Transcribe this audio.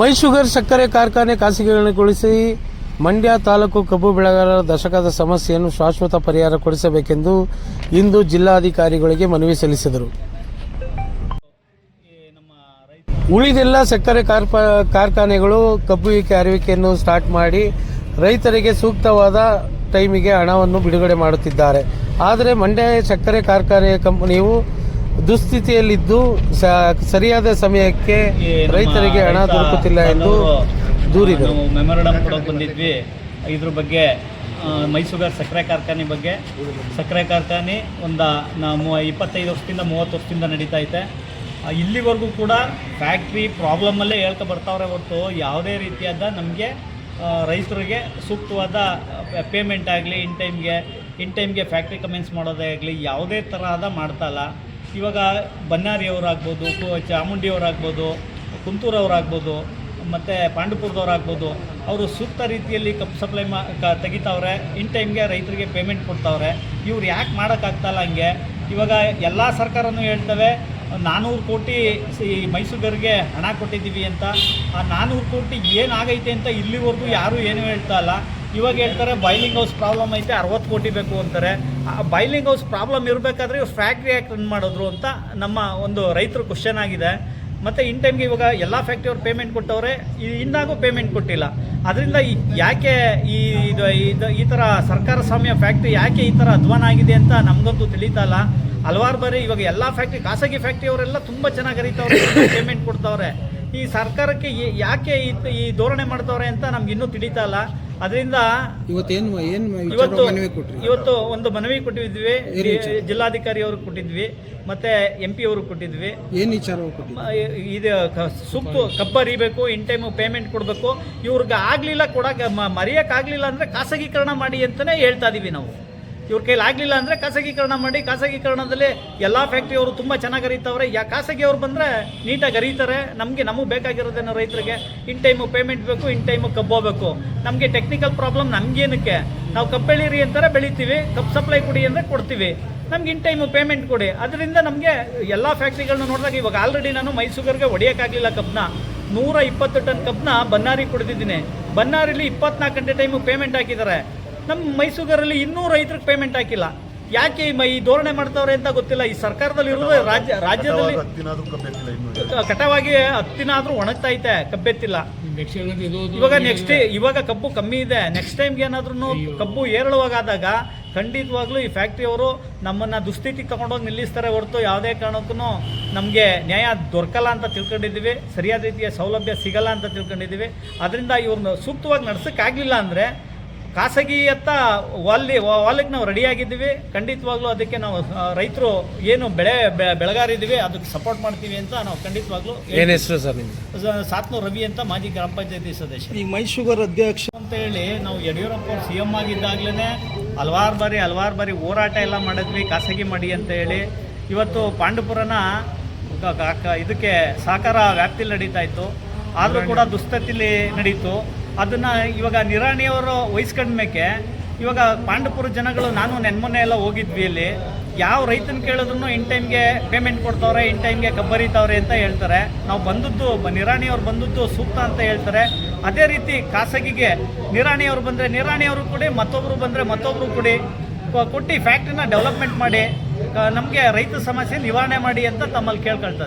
ಮೈ sugar ಸಕ್ಕರೆ ಕಾರ್ಖಾನೆ ಖಾಸಗಿಗೊಳಿಸಿ ಮಂಡ್ಯ ತಾಲೂಕು ಕಬ್ಬು ಬೆಳೆಗಾರರ ದಶಕದ ಸಮಸ್ಯೆಯನ್ನು ಶಾಶ್ವತ ಪರಿಹಾರ ಕೊಡಿಸಬೇಕೆಂದು ಇಂದು ಜಿಲ್ಲಾಧಿಕಾರಿಗಳಿಗೆ ಮನವಿ ಸಲ್ಲಿಸಿದರು. ಉಳಿದೆಲ್ಲ ಸಕ್ಕರೆ ಕಾರ್ಖಾನೆಗಳು ಕಬ್ಬುವಿಕೆ ಅರಿವಿಕೆಯನ್ನು ಸ್ಟಾರ್ಟ್ ಮಾಡಿ ರೈತರಿಗೆ ಸೂಕ್ತವಾದ ಟೈಮಿಗೆ ಹಣವನ್ನು ಬಿಡುಗಡೆ ಮಾಡುತ್ತಿದ್ದಾರೆ. ಆದರೆ ಮಂಡ್ಯ ಸಕ್ಕರೆ ಕಾರ್ಖಾನೆ ಕಂಪನಿಯು ದುಸ್ಥಿತಿಯಲ್ಲಿದ್ದು ಸರಿಯಾದ ಸಮಯಕ್ಕೆ ರೈತರಿಗೆ ಹಣ ದೊರಕುತ್ತಿಲ್ಲ ಎಂದು ದೂರಿದರು. ನಾವು ಮೆಮೊರಂಡಮ್ ಕೊಡೋಕೆ ಬಂದಿದ್ವಿ. ಇದ್ರ ಬಗ್ಗೆ ಮೈಸೂರು ಮೈಸೂಗರ್ ಸಕ್ಕರೆ ಕಾರ್ಖಾನೆ ಬಗ್ಗೆ. ಸಕ್ಕರೆ ಕಾರ್ಖಾನೆ ಒಂದು ನಾವು ಇಪ್ಪತ್ತೈದು ವರ್ಷದಿಂದ ಮೂವತ್ತು ವರ್ಷದಿಂದ ನಡೀತಾ ಐತೆ. ಇಲ್ಲಿವರೆಗೂ ಕೂಡ ಫ್ಯಾಕ್ಟ್ರಿ ಪ್ರಾಬ್ಲಮಲ್ಲೇ ಹೇಳ್ತಾ ಬರ್ತಾವ್ರೆ ಹೊರತು ಯಾವುದೇ ರೀತಿಯಾದ ನಮಗೆ ರೈತರಿಗೆ ಸೂಕ್ತವಾದ ಪೇಮೆಂಟ್ ಆಗಲಿ ಇನ್ ಟೈಮ್ಗೆ ಇನ್ ಟೈಮ್ಗೆ ಫ್ಯಾಕ್ಟ್ರಿ ಕಮೆನ್ಸ್ ಮಾಡೋದೇ ಆಗಲಿ ಯಾವುದೇ ತರಹದ ಮಾಡ್ತಾಯಿಲ್ಲ ಇವಾಗ ಬನ್ನಾರಿಯವರಾಗ್ಬೋದು ಚಾಮುಂಡಿಯವರಾಗ್ಬೋದು ಕುಂತೂರವರಾಗ್ಬೋದು ಮತ್ತು ಪಾಂಡುಪುರದವರಾಗ್ಬೋದು ಅವರು ಸೂಕ್ತ ರೀತಿಯಲ್ಲಿ ಕಪ್ ಸಪ್ಲೈ ಮಾ ಕ ತೆಗಿತಾವ್ರೆ ಇನ್ ಟೈಮ್ಗೆ ರೈತರಿಗೆ ಪೇಮೆಂಟ್ ಕೊಡ್ತಾವ್ರೆ. ಇವ್ರು ಯಾಕೆ ಮಾಡೋಕ್ಕಾಗ್ತಾಯಿಲ್ಲ ಹಂಗೆ? ಇವಾಗ ಎಲ್ಲ ಸರ್ಕಾರನೂ ಹೇಳ್ತವೆ ನಾನ್ನೂರು ಕೋಟಿ ಈ ಮೈಸೂರಿಗರಿಗೆ ಹಣ ಕೊಟ್ಟಿದ್ದೀವಿ ಅಂತ. ಆ ನಾನ್ನೂರು ಕೋಟಿ ಏನಾಗೈತೆ ಅಂತ ಇಲ್ಲಿವರೆಗೂ ಯಾರೂ ಏನೂ ಹೇಳ್ತಾ ಇಲ್ಲ. ಇವಾಗ ಹೇಳ್ತಾರೆ ಬೈಲಿಂಗ್ ಹೌಸ್ ಪ್ರಾಬ್ಲಮ್ ಐತೆ, ಅರವತ್ತು ಕೋಟಿ ಬೇಕು ಅಂತಾರೆ. ಆ ಬೈಲಿಂಗ್ ಹೌಸ್ ಪ್ರಾಬ್ಲಮ್ ಇರಬೇಕಾದ್ರೆ ಇವ್ರು ಫ್ಯಾಕ್ಟ್ರಿ ಯಾಕೆ ರನ್ ಮಾಡಿದ್ರು ಅಂತ ನಮ್ಮ ಒಂದು ರೈತರು ಕ್ವಶನ್ ಆಗಿದೆ. ಮತ್ತು ಇನ್ ಟೈಮ್ಗೆ ಇವಾಗ ಎಲ್ಲ ಫ್ಯಾಕ್ಟ್ರಿಯವ್ರು ಪೇಮೆಂಟ್ ಕೊಟ್ಟವ್ರೆ ಇನ್ನಾಗೂ ಪೇಮೆಂಟ್ ಕೊಟ್ಟಿಲ್ಲ. ಅದರಿಂದ ಯಾಕೆ ಈ ಇದು ಇದು, ಈ ಥರ ಸರ್ಕಾರ ಸ್ವಾಮ್ಯ ಫ್ಯಾಕ್ಟ್ರಿ ಯಾಕೆ ಈ ಥರ ಅಧ್ವಾನ ಆಗಿದೆ ಅಂತ ನಮಗಂತೂ ತಿಳಿತಲ್ಲ ಹಲವಾರು ಬಾರಿ ಇವಾಗ ಎಲ್ಲ ಫ್ಯಾಕ್ಟ್ರಿ ಖಾಸಗಿ ಫ್ಯಾಕ್ಟ್ರಿಯವರೆಲ್ಲ ತುಂಬ ಚೆನ್ನಾಗಿ ಕರೀತಾವ್ರೆ ಪೇಮೆಂಟ್ ಕೊಡ್ತಾವ್ರೆ. ಈ ಸರ್ಕಾರಕ್ಕೆ ಯಾಕೆ ಈ ಧೋರಣೆ ಮಾಡ್ತವ್ರೆ ಅಂತ ನಮ್ಗೆ ಇನ್ನೂ ತಿಳಿತಾ ಇಲ್ಲ. ಅದರಿಂದ ಇವತ್ತೇನು ಏನು ಇವತ್ತು ಇವತ್ತು ಒಂದು ಮನವಿ ಕೊಟ್ಟಿದ್ವಿ. ಜಿಲ್ಲಾಧಿಕಾರಿ ಅವ್ರಿಗೆ ಕೊಟ್ಟಿದ್ವಿ ಮತ್ತೆ ಎಂ ಪಿ ಅವ್ರಿಗೆ ಕೊಟ್ಟಿದ್ವಿ. ಏನು ವಿಚಾರ ಇದು ಸೂಕ್ತ ಕಬ್ಬು ಅರಿಬೇಕು ಇನ್ ಟೈಮ್ ಪೇಮೆಂಟ್ ಕೊಡಬೇಕು. ಇವ್ರಿಗೆ ಆಗಲಿಲ್ಲ ಕೊಡಕ್ಕೆ ಮರೆಯೋಕ್ಕಾಗಲಿಲ್ಲ ಅಂದರೆ ಖಾಸಗೀಕರಣ ಮಾಡಿ ಅಂತಲೇ ಹೇಳ್ತಾ ಇದೀವಿ ನಾವು. ಇವ್ರ ಕೈಲಿ ಆಗಲಿಲ್ಲ ಅಂದರೆ ಖಾಸಗೀಕರಣ ಮಾಡಿ, ಖಾಸಗೀಕರಣದಲ್ಲಿ ಎಲ್ಲ ಫ್ಯಾಕ್ಟ್ರಿಯವರು ತುಂಬ ಚೆನ್ನಾಗಿ ಅರಿತವ್ರೆ. ಯಾ ಖಾಸಗಿಯವ್ರು ಬಂದರೆ ನೀಟಾಗಿ ಅರಿತಾರೆ. ನಮಗೆ ನಮಗೆ ಬೇಕಾಗಿರೋದೇನೋ ರೈತರಿಗೆ. ಇನ್ ಟೈಮು ಪೇಮೆಂಟ್ ಬೇಕು, ಇನ್ ಟೈಮು ಕಬ್ಬೋಬೇಕು ನಮಗೆ ಟೆಕ್ನಿಕಲ್ ಪ್ರಾಬ್ಲಮ್ ನಮಗೇನಕ್ಕೆ? ನಾವು ಕಬ್ಬು ಬೆಳೀರಿ ಅಂತಾರೆ, ಬೆಳಿತೀವಿ. ಕಬ್ಬು ಸಪ್ಲೈ ಕೊಡಿ ಅಂದರೆ ಕೊಡ್ತೀವಿ. ನಮ್ಗೆ ಇನ್ ಟೈಮು ಪೇಮೆಂಟ್ ಕೊಡಿ. ಅದರಿಂದ ನಮಗೆ ಎಲ್ಲ ಫ್ಯಾಕ್ಟ್ರಿಗಳನ್ನ ನೋಡಿದಾಗ ಇವಾಗ ಆಲ್ರೆಡಿ ನಾನು ಮೈಸೂರಿಗೆ ಹೊಡೆಯೋಕ್ಕಾಗಲಿಲ್ಲ ಕಬ್ಬನ್ನ. ನೂರ ಇಪ್ಪತ್ತು ಟನ್ ಕಬ್ಬನ್ನ ಬನ್ನಾರಿ ಕೊಡ್ತಿದ್ದೀನಿ ಬನ್ನಾರಿಲಿ ಇಪ್ಪತ್ನಾಲ್ಕು ಗಂಟೆ ಟೈಮು ಪೇಮೆಂಟ್ ಹಾಕಿದ್ದಾರೆ. ನಮ್ಮ ಮೈಸೂರಲ್ಲಿ ಇನ್ನೂ ರೈತರಿಗೆ ಪೇಮೆಂಟ್ ಹಾಕಿಲ್ಲ. ಯಾಕೆ ಈ ಮ- ಈ ಧೋರಣೆ ಮಾಡ್ತಾವ್ರೆ ಅಂತ ಗೊತ್ತಿಲ್ಲ. ಈ ಸರ್ಕಾರದಲ್ಲಿ ಇರೋದು ರಾಜ್ಯ ರಾಜ್ಯದಲ್ಲಿ ಹತ್ತಿನಾದ್ರೂ ಕಟವಾಗಿ ಹತ್ತಿನ ಆದ್ರೂ ಒಣಗ್ತಾ ಐತೆ ಕಬ್ಬೆತ್ತಿಲ್ಲ ಇವಾಗ ನೆಕ್ಸ್ಟ್ ಇವಾಗ ಕಬ್ಬು ಕಮ್ಮಿ ಇದೆ. ನೆಕ್ಸ್ಟ್ ಟೈಮ್ಗೆ ಏನಾದ್ರೂ ಕಬ್ಬು ಏರಳವಾಗಾದಾಗ ಖಂಡಿತವಾಗ್ಲೂ ಈ ಫ್ಯಾಕ್ಟ್ರಿಯವರು ನಮ್ಮನ್ನ ದುಸ್ಥಿತಿಗೆ ತಗೊಂಡೋಗಿ ನಿಲ್ಲಿಸ್ತಾರೆ ಹೊರತು ಯಾವುದೇ ಕಾರಣಕ್ಕೂ ನಮಗೆ ನ್ಯಾಯ ದೊರಕಲ್ಲ ಅಂತ ತಿಳ್ಕೊಂಡಿದ್ದೀವಿ. ಸರಿಯಾದ ರೀತಿಯ ಸೌಲಭ್ಯ ಸಿಗಲ್ಲ ಅಂತ ತಿಳ್ಕೊಂಡಿದ್ದೀವಿ. ಅದರಿಂದ ಇವ್ರನ್ನ ಸೂಕ್ತವಾಗಿ ನಡ್ಸೋಕ್ಕಾಗಲಿಲ್ಲ ಅಂದರೆ ಖಾಸಗಿಯತ್ತ ವಾಲಿ ವಾಲಿಗೆ ನಾವು ರೆಡಿಯಾಗಿದ್ದೀವಿ. ಖಂಡಿತವಾಗ್ಲೂ ಅದಕ್ಕೆ ನಾವು ರೈತರು ಏನು ಬೆಳೆ ಬೆ- ಬೆಳೆಗಾರಿದ್ದೀವಿ ಅದಕ್ಕೆ ಸಪೋರ್ಟ್ ಮಾಡ್ತೀವಿ ಅಂತ ನಾವು ಖಂಡಿತವಾಗ್ಲೂ ಏನು ಹೆಸರು ಸರ್ ನಿಮ್ದು? ಸಾತ್ನೂರು ರವಿ ಅಂತ ಮಾಜಿ ಗ್ರಾಮ ಪಂಚಾಯತಿ ಸದಸ್ಯ. ಈ ಮೈಸೂರು ಅಧ್ಯಕ್ಷ ಅಂತ ಹೇಳಿ ನಾವು ಯಡಿಯೂರಪ್ಪ ಅವ್ರು ಸಿ ಎಂ ಆಗಿದ್ದಾಗಲೇ ಹಲವಾರು ಬಾರಿ ಹಲವಾರು ಬಾರಿ ಹೋರಾಟ ಎಲ್ಲ ಮಾಡಿದ್ವಿ ಖಾಸಗಿ ಮಾಡಿ ಅಂತ ಹೇಳಿ. ಇವತ್ತು ಪಾಂಡುಪುರನ ಕ- ಕ- ಕ- ಇದಕ್ಕೆ ಸಹಕಾರ ವ್ಯಾಪ್ತಿಲಿ ನಡೀತಾ ಇತ್ತು. ಆದರೂ ಕೂಡ ದುಸ್ಥಿತಿಲಿ ನಡೀತು. ಅದನ್ನು ಇವಾಗ ನಿರಾಣಿಯವರು ವಹಿಸ್ಕೊಂಡ್ಮೇಕೆ ಇವಾಗ ಪಾಂಡಪುರ ಜನಗಳು ನಾನು ನೆನ್ಮೊನ್ನೆ ಎಲ್ಲ ಹೋಗಿದ್ವಿ ಇಲ್ಲಿ. ಯಾವ ರೈತನ ಕೇಳಿದ್ರು ಇನ್ ಟೈಮ್ಗೆ ಪೇಮೆಂಟ್ ಕೊಡ್ತವ್ರೆ, ಇನ್ ಟೈಮ್ಗೆ ಕಬ್ಬರಿತಾವ್ರೆ ಅಂತ ಹೇಳ್ತಾರೆ. ನಾವು ಬಂದದ್ದು ನಿರಾಣಿಯವ್ರು ಬಂದದ್ದು ಸೂಕ್ತ ಅಂತ ಹೇಳ್ತಾರೆ. ಅದೇ ರೀತಿ ಖಾಸಗಿಗೆ ನಿರಾಣಿಯವ್ರು ಬಂದರೆ ನಿರಾಣಿಯವರು ಕೊಡಿ ಮತ್ತೊಬ್ಬರು ಬಂದರೆ ಮತ್ತೊಬ್ಬರು ಕೊಡಿ. ಕೊಟ್ಟು ಫ್ಯಾಕ್ಟ್ರಿನ ಡೆವಲಪ್ಮೆಂಟ್ ಮಾಡಿ ನಮಗೆ ರೈತ ಸಮಸ್ಯೆ ನಿವಾರಣೆ ಮಾಡಿ ಅಂತ ತಮ್ಮಲ್ಲಿ ಕೇಳ್ಕೊಳ್ತಾ